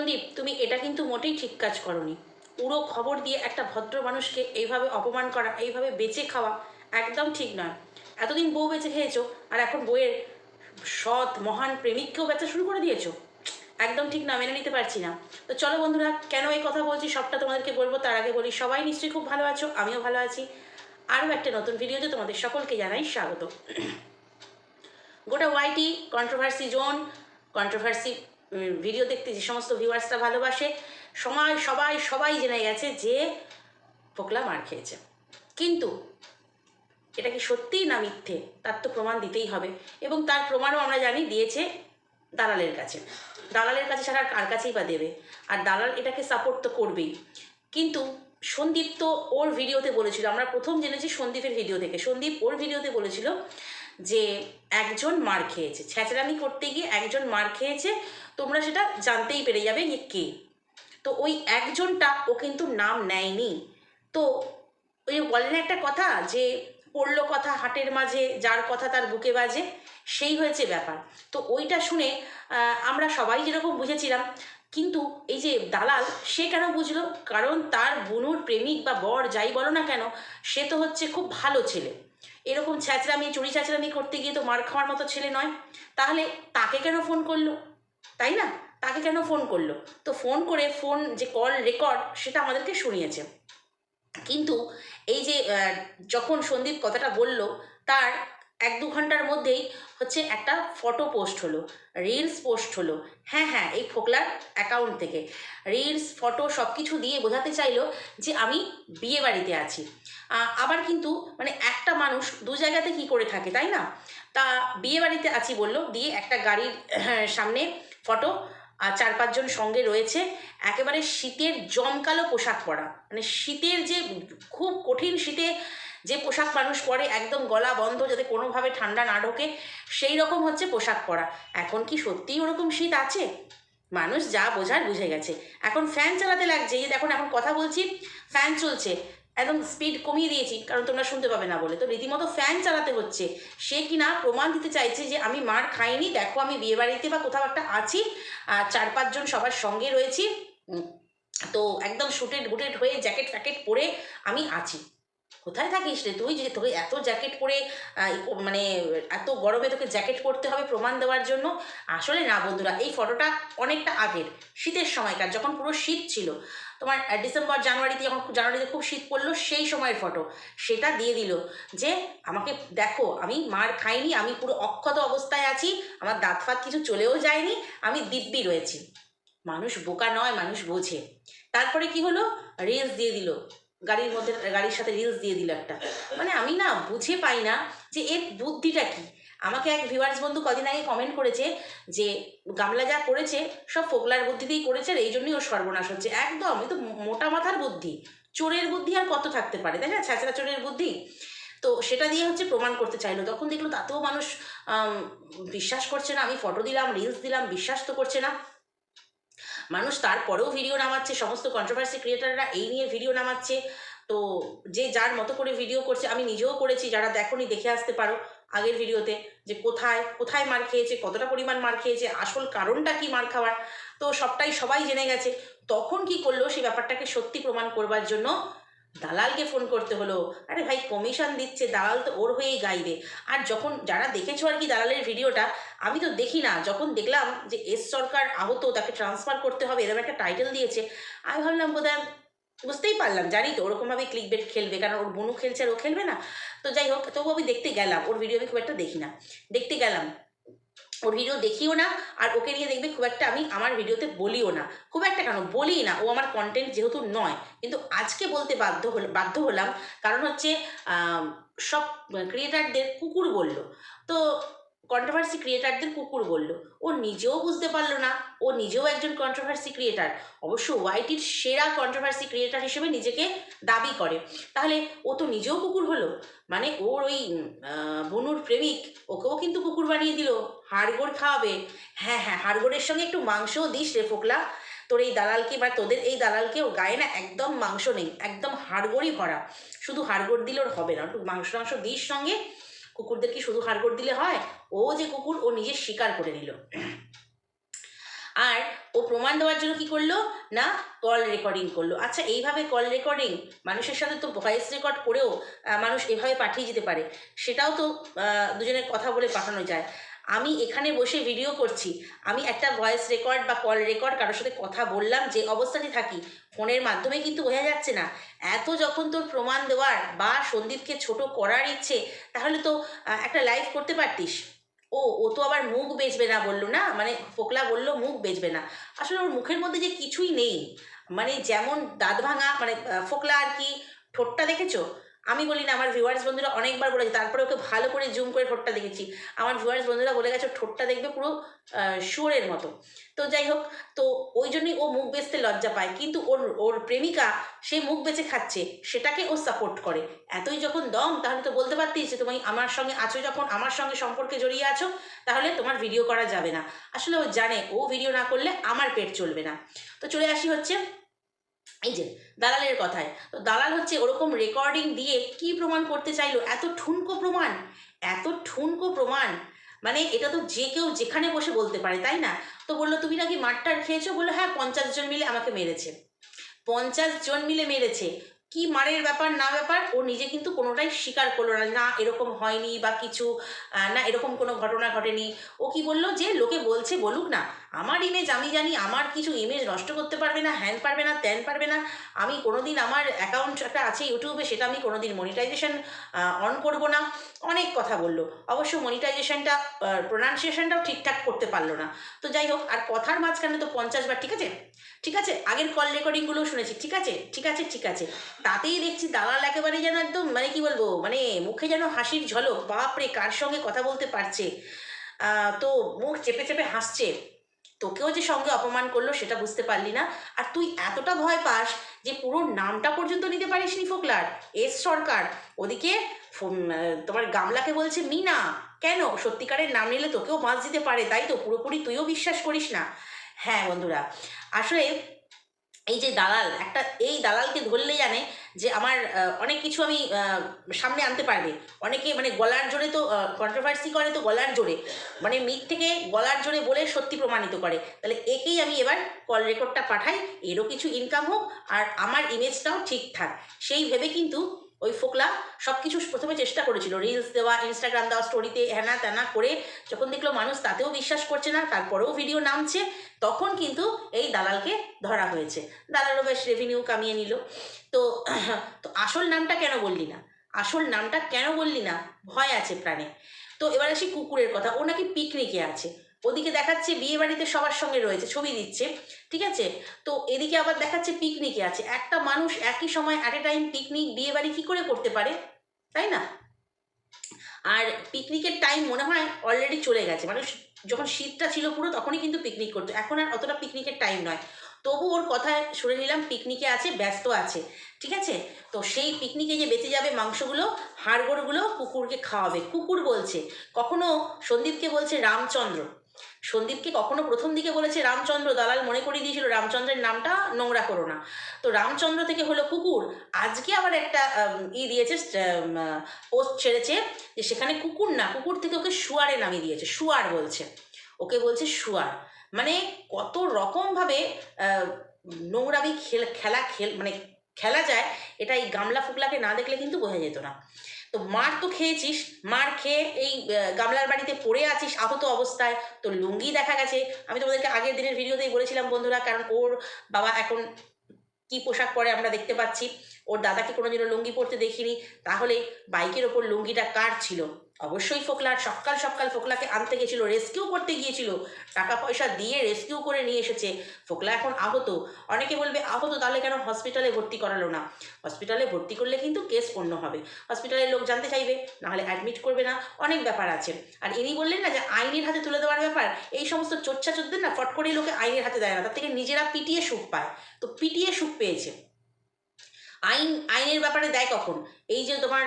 সন্দীপ, তুমি এটা কিন্তু মোটেই ঠিক কাজ করনি। পুরো খবর দিয়ে একটা ভদ্র মানুষকে এইভাবে অপমান করা, এইভাবে বেঁচে খাওয়া একদম ঠিক নয়। এতদিন বউ বেঁচে খেয়েছো, আর এখন বউয়ের সৎ, মহান প্রেমিককেও বেচা শুরু করে দিয়েছ? একদম ঠিক না, মেনে নিতে পারছি না। তো চলো বন্ধুরা, কেন এই কথা বলছি সবটা তোমাদেরকে বলব, তার আগে বলি, সবাই নিশ্চয়ই খুব ভালো আছো, আমিও ভালো আছি। আরও একটা নতুন ভিডিওতে তোমাদের সকলকে জানাই স্বাগত। গোটা YT controversy zone controversy video দেখতে যে সমস্ত ভিউয়ার্সরা ভালোবাসে, সময়, সবাই সবাই জেনে গেছে যে ফোকলা মার খেয়েছে। কিন্তু এটা কি সত্যিই না মিথ্যে? তার তো প্রমাণ দিতেই হবে। এবং তার প্রমাণও আমরা জানি দিয়েছে দালালের কাছে। দালালের কাছে ছাড়া আর কার কাছেই বা দেবে? আর দালাল এটাকে সাপোর্ট তো করবেই। কিন্তু সন্দীপ তো ওর ভিডিওতে বলেছিল, আমরা প্রথম জেনেছি সন্দীপের ভিডিও থেকে সন্দীপ ওর ভিডিওতে বলেছিল যে একজন মার খেয়েছে। ছ্যাঁচড়ামি করতে গিয়ে একজন মার খেয়েছে, তোমরা সেটা জানতেই পেরে যাবে যে কে। তো ওই একজনটা, ও কিন্তু নাম নেয়নি। তো ওই বলেন একটা কথা যে, পড়ল কথা হাটের মাঝে, যার কথা তার বুকে বাজে, সেই হয়েছে ব্যাপার। তো ওইটা শুনে আমরা সবাই যেরকম বুঝেছিলাম, কিন্তু এই যে দালাল, সে কেন বুঝলো? কারণ তার বুনুর প্রেমিক বা বর যাই বলো না কেন, সে তো হচ্ছে খুব ভালো ছেলে। এরকম ছ্যাঁচড়ামি চুরি ছ্যাঁচড়ামি করতে গিয়ে তো মার খাওয়ার মতো ছেলে নয়। তাহলে তাকে কেন ফোন করল? তাই না? তাকে কেন ফোন করল? তো ফোন করে ফোন যে কল রেকর্ড সেটা আমাদেরকে শুনিয়েছে। কিন্তু এই যে যখন সন্দীপ কথাটা বলল, তার এক দু ঘণ্টার মধ্যেই হচ্ছে একটা ফটো পোস্ট হলো রিলস পোস্ট হলো। হ্যাঁ হ্যাঁ এই ফোকলার অ্যাকাউন্ট থেকে। রিলস ফটো সব কিছু দিয়ে বোঝাতে চাইলো যে আমি বিয়ে বাড়িতে আছি। আবার কিন্তু মানে একটা মানুষ দু জায়গাতে কি করে থাকে, তাই না? তা বিয়ে বাড়িতে আছি বলল, দিয়ে একটা গাড়ির সামনে ফটো আর চার পাঁচজন সঙ্গে রয়েছে। একেবারে শীতের জমকালো পোশাক পরা। মানে শীতের যে খুব কঠিন শীতে যে পোশাক মানুষ পরে একদম গলা বন্ধ যাতে কোনোভাবে ঠান্ডা না ঢোকে, সেই রকম হচ্ছে পোশাক পরা। এখন কি সত্যিই ওরকম শীত আছে? মানুষ যা বোঝার বুঝে গেছে। এখন ফ্যান চালাতে লাগছে। এই দেখুন, এখন কথা বলছি ফ্যান চলছে। একদম স্পিড কমিয়ে দিয়েছি, কারণ তোমরা শুনতে পাবে না বলে। তো রীতিমতো ফ্যান চালাতে হচ্ছে। সে কিনা প্রমাণ দিতে চাইছে যে আমি মার খাইনি, দেখো আমি বিয়েবাড়িতে বা কোথাও একটা আছি চার পাঁচজন সবার সঙ্গে রয়েছি। তো একদম শুটেড বুটেড হয়ে জ্যাকেট ফ্যাকেট পরে আমি আছি। কোথায় থাকিস রে তুই? যে তোকে এত জ্যাকেট পরে মানে এত গরমে তোকে জ্যাকেট পরতে হবে প্রমাণ দেওয়ার জন্য? আসলে না বন্ধুরা, এই ফটোটা অনেকটা আগের, শীতের সময়কার, যখন পুরো শীত ছিল। তোমার ডিসেম্বর জানুয়ারিতে যখন জানুয়ারিতে খুব শীত পড়ল, সেই সময়ের ফটো। সেটা দিয়ে দিল যে, আমাকে দেখো, আমি মার খাইনি, আমি পুরো অক্ষত অবস্থায় আছি, আমার দাঁত ফাত কিছু চলেও যায়নি, আমি দিব্যি রয়েছি। মানুষ বোকা নয়, মানুষ বোঝে। তারপরে কি হলো? রিলস দিয়ে দিল। গাড়ির মধ্যে, গাড়ির সাথে রিলস দিয়ে দিল একটা। মানে আমি না বুঝে পাই না যে এর বুদ্ধিটা কি। আমাকে এক ভিউয়ার্স বন্ধু কদিন আগে কমেন্ট করেছে যে, গামলা যা করেছে, সব ফোকলার বুদ্ধিতেই করেছে, আর এই জন্যই ওর সর্বনাশ হচ্ছে। একদম, এ তো মোটা মাথার বুদ্ধি। চোরের বুদ্ধি আর কত থাকতে পারে, তাই না? ছ্যাঁচড়া চোরের বুদ্ধি। তো সেটা দিয়ে হচ্ছে প্রমাণ করতে চাইলো। তখন দেখল তাতেও মানুষ বিশ্বাস করছে না। আমি ফটো দিলাম রিলস দিলাম, বিশ্বাস তো করছে না। মানুষ তারপরেও ভিডিও নামাচ্ছে, সমস্ত কন্ট্রোভার্সি ক্রিয়েটাররা এই নিয়ে ভিডিও নামাচ্ছে। তো যে যার মতো করে ভিডিও করছে, আমি নিজেও করেছি, যারা দেখনি দেখে আসতে পারো আগের ভিডিওতে যে কোথায় কোথায় মার খেয়েছে, কতটা পরিমাণ মার খেয়েছে, আসল কারণটা কি মার খাওয়ার? তো সবটাই সবাই জেনে গেছে। তখন কি করল সেই ব্যাপারটাকে সত্যি প্রমাণ করবার জন্য দালালকে ফোন করতে হলো। আরে ভাই কমিশন দিচ্ছে, দালাল তো ওর হয়েই গাইবে। আর যখন যারা দেখেছ আর কি দালালের ভিডিওটা, আমি তো দেখি না। যখন দেখলাম যে এস সরকার আহত, তাকে ট্রান্সফার করতে হবে, এরকম একটা টাইটেল দিয়েছে, আমি ভাবলাম, বোধহয় বুঝতেই পারলাম, জানি তো ওরকমভাবে ক্লিক বেট খেলবে, কারণ ওর বনু খেলছে আর ও খেলবে না। তো যাই হোক তবু আমি দেখতে গেলাম। ওর ভিডিও আমি খুব একটা দেখি না। দেখতে গেলাম। ওর ভিডিও দেখিও না, আর ওকে নিয়ে দেখবে খুব একটা আমি আমার ভিডিওতে বলিও না। খুব একটা কেন? বলি না। ও আমার কন্টেন্ট যেহেতু নয়, কিন্তু আজকে বলতে বাধ্য হল, বাধ্য হলাম। কারণ হচ্ছে সব ক্রিয়েটারদের কুকুর বলল। তো কন্ট্রোভার্সি ক্রিয়েটারদের কুকুর বলল। ও নিজেও বুঝতে পারল না। ও নিজেও একজন কন্ট্রোভার্সি ক্রিয়েটার অবশ্য ওয়াইটির সেরা কন্ট্রোভার্সি ক্রিয়েটার হিসেবে নিজেকে দাবি করে। তাহলে ও তো নিজেও কুকুর হলো। মানে ওর ওই বনুর প্রেমিক, ওকেও কিন্তু কুকুর বানিয়ে দিল। হাড়গোড় খাওয়াবে। হ্যাঁ হ্যাঁ হাড়গোড়ের সঙ্গে একটু মাংসও দিস রে ফোকলা। তোর এই দালালকে বা তোদের এই দালালকে ওর গায়ে না একদম মাংস নেই। একদম হাড়গোড়ই ভরা। শুধু হাড়গোড় দিলে ওর হবে না। একটু মাংস মাংস দিস সঙ্গে। কুকুরদের কি শুধু হাড়গোড় দিলে হয়? ও যে কুকুর, ও নিজে শিকার করে নিল। আর ও প্রমাণ দেওয়ার জন্য কি করল? না কল রেকর্ডিং করল। আচ্ছা এইভাবে কল রেকর্ডিং মানুষের সাথে তো ভয়েস রেকর্ড করেও মানুষ এভাবে পাঠিয়ে যেতে পারে। সেটাও তো দুজনের কথা বলে পাঠানো যায়। আমি এখানে বসে ভিডিও করছি। আমি একটা ভয়েস রেকর্ড বা কল রেকর্ড কারোর সাথে কথা বললাম, যে অবস্থাতে থাকি, ফোনের মাধ্যমে কিন্তু বোঝা যাচ্ছে না। এত যখন তোর প্রমাণ দেওয়ার বা সন্দীপকে ছোট করার ইচ্ছে, তাহলে তো একটা লাইভ করতে পারতিস। ও ও তো আবার মুখ বেচবে না বলল না? মানে ফোকলা বলল, মুখ বেচবে না। আসলে ওর মুখের মধ্যে যে কিছুই নেই। মানে যেমন দাঁত ভাঙা মানে ফোকলা আর কি, ঠোঁটটা দেখেছ? আমি বলি না, আমার ভিউয়ার্স বন্ধুরা অনেকবার বলেছে, তারপরে ওকে ভালো করে জুম করে ঠোঁটটা দেখেছি। আমার ভিউয়ার্স বন্ধুরা বলে গেছে, ঠোঁটটা দেখবে পুরো শুয়োরের মতো। তো যাই হোক, তো ওই জন্যই ও মুখ বেচতে লজ্জা পায়। কিন্তু ওর ওর প্রেমিকা, সে মুখ বেচে খাচ্ছে, সেটাকে ও সাপোর্ট করে। এতই যখন দম, তাহলে তো বলতে পারতিস যে, তুমি আমার সঙ্গে আছো যখন, আমার সঙ্গে সম্পর্কে জড়িয়ে আছো, তাহলে তোমার ভিডিও করা যাবে না। আসলে ও জানে, ও ভিডিও না করলে আমার পেট চলবে না। তো চলে আসি হচ্ছে এই যে দালালের কথায়। তো দালাল হচ্ছে ওরকম রেকর্ডিং দিয়ে কি প্রমাণ করতে চাইলো? এত ঠুনকো প্রমাণ, এত ঠুনকো প্রমাণ। মানে এটা তো যে কেউ যেখানে বসে বলতে পারে, তাই না? তো বলল, তুমি নাকি মারটার খেয়েছো? বলল হ্যাঁ পঞ্চাশ জন মিলে আমাকে মেরেছে। পঞ্চাশ জন মিলে মেরেছে। কি মারের ব্যাপার, না ব্যাপার, ও নিজে কিন্তু কোনোটাই স্বীকার করল না না, এরকম হয়নি বা কিছু না, এরকম কোনো ঘটনা ঘটেনি। ও কি বলল যে, লোকে বলছে বলুক না আমার ইমেজ আমি জানি, আমার কিছু ইমেজ নষ্ট করতে পারবে না হ্যান পারবে না ত্যান পারবে না। আমি কোনোদিন আমার অ্যাকাউন্ট একটা আছে ইউটিউবে সেটা আমি কোনোদিন মনিটাইজেশন অন করব না। অনেক কথা বলল। অবশ্য মনিটাইজেশনটা প্রোনাউন্সিয়েশনটাও ঠিকঠাক করতে পারল না। তো যাই হোক, আর কথার মাঝখানে তো পঞ্চাশ বার, ঠিক আছে? ঠিক আছে? আগের কল রেকর্ডিংগুলোও শুনেছি। ঠিক আছে? ঠিক আছে ঠিক আছে। তাতেই দেখছি দালাল একেবারে যেন একদম মানে কি বলব মানে মুখে যেন হাসির ঝলক। বাপরে, কার সঙ্গে কথা বলতে পারছে? তো মুখ চেপে চেপে হাসছে। তোকেও যে সঙ্গে অপমান করল সেটা বুঝতে পারলি না। আর তুই এতটা ভয় পাস যে পুরো নামটা পর্যন্ত নিতে পারিস নি ফোকলার, এস সরকার। ওদিকে তোমার গামলাকে বলছে, মিনা, কেন? সত্যিকারের নাম নিলে তোকেও বাঁচ দিতে পারে, তাই তো? পুরোপুরি তুইও বিশ্বাস করিস না। হ্যাঁ বন্ধুরা, আসলে এই যে দালাল, একটা, এই দালালকে ধরলে জানে যে আমার অনেক কিছু আমি সামনে আনতে পারবে অনেকে মানে গলার জোরে তো কন্ট্রোভার্সি করে তো গলার জোরে। মানে মিথ থেকে গলার জোরে বলে সত্যি প্রমাণিত করে। তাহলে একেই আমি এবার কল রেকর্ডটা পাঠাই, এরও কিছু ইনকাম হোক, আর আমার ইমেজটাও ঠিক থাক সেই ভেবে কিন্তু ওই ফোকলা সব কিছু প্রথমে চেষ্টা করেছিল। রিলস দেওয়া ইনস্টাগ্রাম দেওয়া স্টোরিতে হ্যানা ত্যানা করে যখন দেখল মানুষ তাতেও বিশ্বাস করছে না, তারপরেও ভিডিও নামছে, তখন কিন্তু এই দালালকে ধরা হয়েছে। দালালও বেশ রেভিনিউ কামিয়ে নিল। তো তো আসল নামটা কেন বললি না? আসল নামটা কেন বললি না? ভয় আছে প্রাণে। তো এবার আসি কুকুরের কথা। ও নাকি পিকনিকে আছে। ওদিকে দেখাচ্ছে বিয়ে বাড়িতে সবার সঙ্গে রয়েছে, ছবি দিচ্ছে, ঠিক আছে? তো এদিকে আবার দেখাচ্ছে পিকনিকে আছে। একটা মানুষ একই সময় অ্যাট এ টাইম পিকনিক বিয়ে বাড়ি কী করে করতে পারে? তাই না? আর পিকনিকের টাইম মনে হয় অলরেডি চলে গেছে। মানুষ যখন শীতটা ছিল পুরো তখনই কিন্তু পিকনিক করতো। এখন আর অতটা পিকনিকের টাইম নয়। তবু ওর কথায় শুনে নিলাম পিকনিকে আছে, ব্যস্ত আছে, ঠিক আছে? তো সেই পিকনিকে যে বেঁচে যাবে মাংসগুলো, হাড়গোড়গুলো, কুকুরকে খাওয়াবে। কুকুর বলছে, কখনো সন্দীপকে বলছে রামচন্দ্র। সন্দীপকে কখনো প্রথম দিকে বলেছে, রামচন্দ্র, দালাল মনে করিয়ে দিয়েছিল রামচন্দ্রের নামটা, নোংরা করো না। তো রামচন্দ্র থেকে হলো কুকুর, আজকে আবার একটা ই দিয়েছে পোস্ট ছেড়েছে যে সেখানে কুকুর না, কুকুর থেকে ওকে শুয়ারে নামিয়ে দিয়েছে, শুয়ার বলছে। ওকে বলছে শুয়ার। মানে কত রকমভাবে নোংরামি খেল, খেলা খেল মানে খেলা যায়, এটা এই গামলা ফুকলাকে না দেখলে কিন্তু বোঝা যেত না। তো মার তো খেয়েছিস। মার খেয়ে এই গামলার বাড়িতে পড়ে আছিস আহত অবস্থায়। তো লুঙ্গি দেখা গেছে। আমি তোমাদেরকে আগের দিনের ভিডিওতেই বলেছিলাম বন্ধুরা, কারণ ওর বাবা এখন কি পোশাক পরে আমরা দেখতে পাচ্ছি। ওর দাদাকে কোনোদিনও লুঙ্গি পরতে দেখিনি। তাহলে বাইকের ওপর লুঙ্গিটা কার ছিল? অবশ্যই ফোকলার, সকাল সকাল ফোকলাকে আনতে গেছিল রেস্কিউ করতে গিয়েছিল। টাকা পয়সা দিয়ে রেস্কিউ করে নিয়ে এসেছে। ফোকলা এখন আহত। অনেকে বলবে, আহত তাহলে কেন হসপিটালে ভর্তি করালো না? হসপিটালে ভর্তি করলে কিন্তু কেস অন্য হবে। হসপিটালের লোক জানতে চাইবে, নাহলে অ্যাডমিট করবে না। অনেক ব্যাপার আছে। আর ইনি বললেন না যে, আইনের হাতে তুলে দেওয়ার ব্যাপার? এই সমস্ত চোচ্ছা চোদ্দের না, ফট করেই লোকে আইনের হাতে দেয় না। তার থেকে নিজেরা পিটিয়ে সুখ পায়। তো পিটিয়ে সুখ পেয়েছে। আইন, আইনের ব্যাপারে দেয় কখন? এই যে তোমার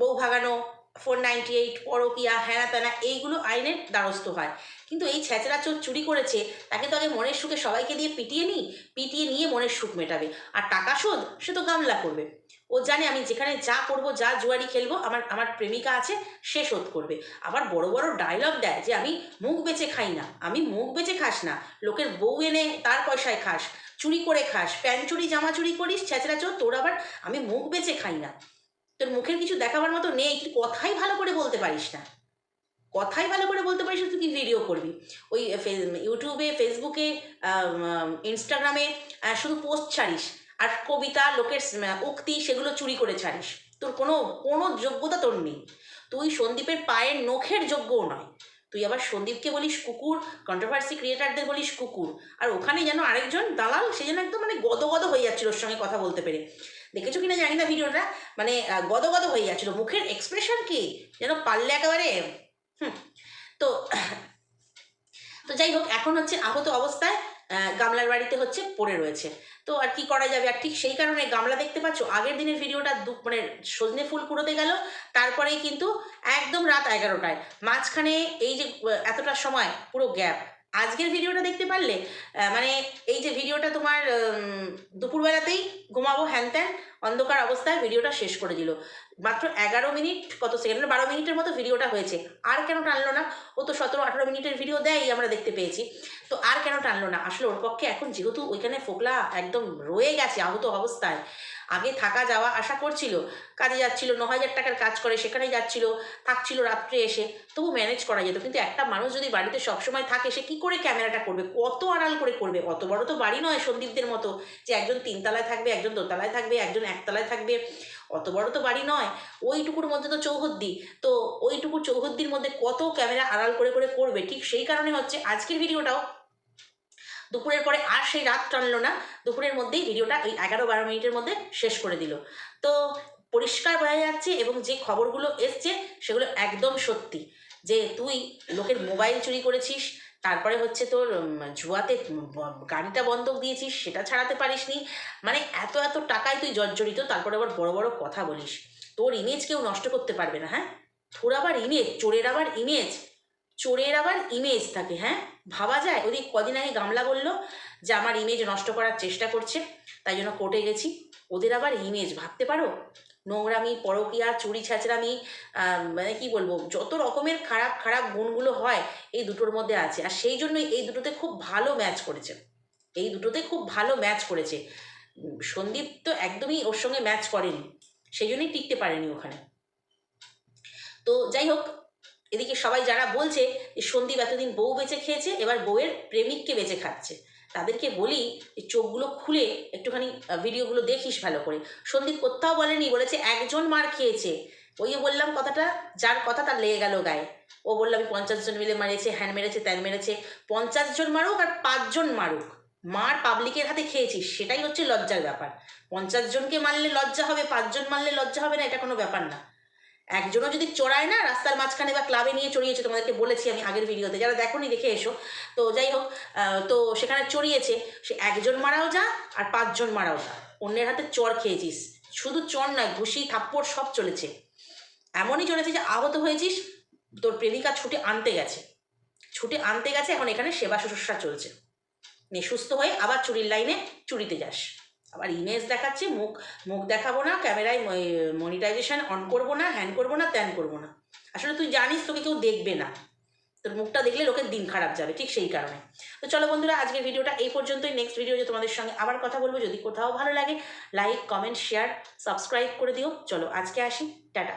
বউ ভাগানো ফোর নাইনটি এইট পরকিয়া হ্যানা ত্যানা এইগুলো আইনের দ্বারস্থ হয়। কিন্তু এই ছেঁচড়া চোর চুরি করেছে, তাকে তো আগে মনের সুখে সবাইকে দিয়ে পিটিয়ে নিই পিটিয়ে নিয়ে মনের সুখ মেটাবে। আর টাকা শোধ, সে তো গামলা করবে। ও জানে আমি যেখানে যা করব, যা জুয়ারি খেলব, আমার আমার প্রেমিকা আছে, সে শোধ করবে। আবার বড় বড় ডায়লগ দেয় যে, আমি মুখ বেচে খাই না, আমি মুখ বেচে খাস না, লোকের বউ এনে তার পয়সায় খাস, চুরি করে খাস, প্যান্ট চুরি, জামা চুরি করিস, ছেঁচড়া চোর, তোর আবার আমি মুখ বেচে খাই না। তোর মুখের কিছু দেখাবার মতো নেই, তুই কথাই ভালো করে বলতে পারিস না। কথাই ভালো করে বলতে পারিস তুই ভিডিও করবি? ওই ইউটিউবে ফেসবুকে ইনস্টাগ্রামে শুধু পোস্ট ছাড়িস আর কবিতা, লোকের উক্তি সেগুলো চুরি করে ছাড়িস। তোর কোনো কোনো যোগ্যতা তোর নেই। তুই সন্দীপের পায়ের নখের যোগ্যও নয়। তুই আবার সন্দীপকে বলিস কুকুর কন্ট্রোভার্সি ক্রিয়েটারদের বলিস কুকুর। আর ওখানে যেন আরেকজন দালাল, সে যেন একদম মানে গদগদ হয়ে যাচ্ছিল ওর সঙ্গে কথা বলতে পেরে। দেখেছ কিনা জানি না ভিডিওটা? মানে গদগদ হয়ে যাচ্ছিল। মুখের এক্সপ্রেশন কি? যেন পারলে একেবারে, হুম। তো তো যাই হোক, এখন হচ্ছে আহত অবস্থায়। গামলার বাড়িতে হচ্ছে পড়ে রয়েছে। তো আর কি করা যাবে? আর ঠিক সেই কারণে গামলা দেখতে পাচ্ছ, আগের দিনের ভিডিওটা দু মানে সজনে ফুল কুড়োতে গেল, তারপরেই কিন্তু একদম রাত এগারোটায়। মাঝখানে এই যে এতটা সময়, পুরো গ্যাপ। আজকের ভিডিওটা দেখতে পারলে মানে এই যে ভিডিওটা তোমার দুপুরবেলাতেই ঘুমাবো হ্যান ত্যান, অন্ধকার অবস্থায় ভিডিওটা শেষ করে দিল। মাত্র এগারো মিনিট, কত সেকেন্ড বারো মিনিটের মতো ভিডিওটা হয়েছে। আর কেন টানলো না? ও তো সতেরো, আঠারো মিনিটের ভিডিও দেয় আমরা দেখতে পেয়েছি। তো আর কেন টানলো না? আসলে ওর পক্ষে এখন যেহেতু ওইখানে ফোকলা একদম রয়ে গেছে, আহত অবস্থায়, আগে থাকা যাওয়া আশা করছিল, কাজে যাচ্ছিল, ন হাজার টাকার কাজ করে সেখানে যাচ্ছিল, থাকছিল রাত্রে এসে, তবু ম্যানেজ করা যেত। কিন্তু একটা মানুষ যদি বাড়িতে সবসময় থাকে, সে কি করে ক্যামেরাটা করবে? কত আড়াল করে করবে? অত বড় তো বাড়ি নয় সন্দীপদের মতো, যে একজন তিনতলায় থাকবে, একজন দোতলায় থাকবে, একজন একতলায় থাকবে। অত বড় তো বাড়ি নয়, ওইটুকুর মধ্যে তো চৌহদ্দি। তো ওইটুকু চৌহদ্দির মধ্যে কত ক্যামেরা আড়াল করে করে করবে? ঠিক সেই কারণে হচ্ছে আজকের ভিডিওটাও দুপুরের পরে আর সেই রাত টানলো না, দুপুরের মধ্যেই ভিডিওটা ওই এগারো বারো মিনিটের মধ্যে শেষ করে দিল। তো পরিষ্কার বোঝা যাচ্ছে এবং যে খবরগুলো এসছে সেগুলো একদম সত্যি। যে তুই লোকের মোবাইল চুরি করেছিস তারপরে হচ্ছে তোর জুয়াতে গাড়িটা বন্ধক দিয়েছিস, সেটা ছাড়াতে পারিসনি। মানে এত এত টাকায় তুই জর্জরিত, তারপরে আবার বড় বড় কথা বলিস। তোর ইমেজ কেউ নষ্ট করতে পারবে না হ্যাঁ? তোর আবার ইমেজ চোরের আবার ইমেজ চোরের আবার ইমেজ থাকে হ্যাঁ? ভাবা যায়, ওদিক কদিন আগে গামলা বলল যে আমার ইমেজ নষ্ট করার চেষ্টা করছে, তাই জন্য কোর্টে গেছি। ওদের আবার ইমেজ ভাবতে পারো? নোংরামি পরকিয়া চুরি ছাচরামি আহ, মানে কি বলব যত রকমের খারাপ খারাপ গুণগুলো হয় এই দুটোর মধ্যে আছে। আর সেই জন্যই এই দুটোতে খুব ভালো ম্যাচ করেছে। এই দুটোতে খুব ভালো ম্যাচ করেছে। সন্দীপ তো একদমই ওর সঙ্গে ম্যাচ করেনি। সেই জন্যই টিকতে পারেনি ওখানে। তো যাই হোক এদিকে সবাই যারা বলছে যে সন্দীপ এতদিন বউ বেঁচে খেয়েছে এবার বউয়ের প্রেমিককে বেঁচে খাচ্ছে। তাদেরকে বলি যে চোখগুলো খুলে একটুখানি ভিডিওগুলো দেখিস ভালো করে। সন্দীপ কোথাও বলেনি, বলেছে একজন মার খেয়েছে। ওই বললাম কথাটা, যার কথা তার লেগে গেল গায়ে। ও বলল, আমি পঞ্চাশ জন মিলে মারিয়েছে, হ্যান মেরেছে, ত্যান মেরেছে। পঞ্চাশ জন মারুক আর পাঁচজন মারুক। মার পাবলিকের হাতে খেয়েছিস, সেটাই হচ্ছে লজ্জার ব্যাপার। পঞ্চাশ জনকে মারলে লজ্জা হবে পাঁচজন মারলে লজ্জা হবে না, এটা কোনো ব্যাপার না। একজনও যদি চড়ায় না, রাস্তার মাঝখানে বা ক্লাবে নিয়ে চড়িয়েছে, তোমাদেরকে বলেছি আমি আগের ভিডিওতে, যারা দেখোনি দেখে এসো। তো যাই হোক তো সেখানে চড়িয়েছে, সে একজন মারাও যা আর পাঁচজন মারাও যা। অন্যের হাতে চর খেয়েছিস। শুধু চর নয়, ঘুষি, থাপ্পড় সব চলেছে। এমনই চলেছে যে আহত হয়েছিস, তোর প্রেমিকা ছুটে আনতে গেছে। ছুটে আনতে গেছে, এখন এখানে সেবা শুশ্রূষা চলছে। নে সুস্থ হয়ে আবার চুরির লাইনে চুরিতে যাস। আবার ইমেজ দেখাচ্ছে, মুখ মুখ দেখাবো না, ক্যামেরায় মনিটাইজেশন অন করব না হ্যান করব না, ত্যান করব না। আসলে তুই জানিস, তোকে কেউ দেখবে না। তোর মুখটা দেখলে লোকের দিন খারাপ যাবে, ঠিক সেই কারণে। তো চলো বন্ধুরা, আজকের ভিডিওটা এই পর্যন্তই। নেক্সট ভিডিওতে তোমাদের সঙ্গে আবার কথা বলব। যদি কোথাও ভালো লাগে লাইক কমেন্ট শেয়ার সাবস্ক্রাইব করে দিও। চলো আজকে আসি। টাটা।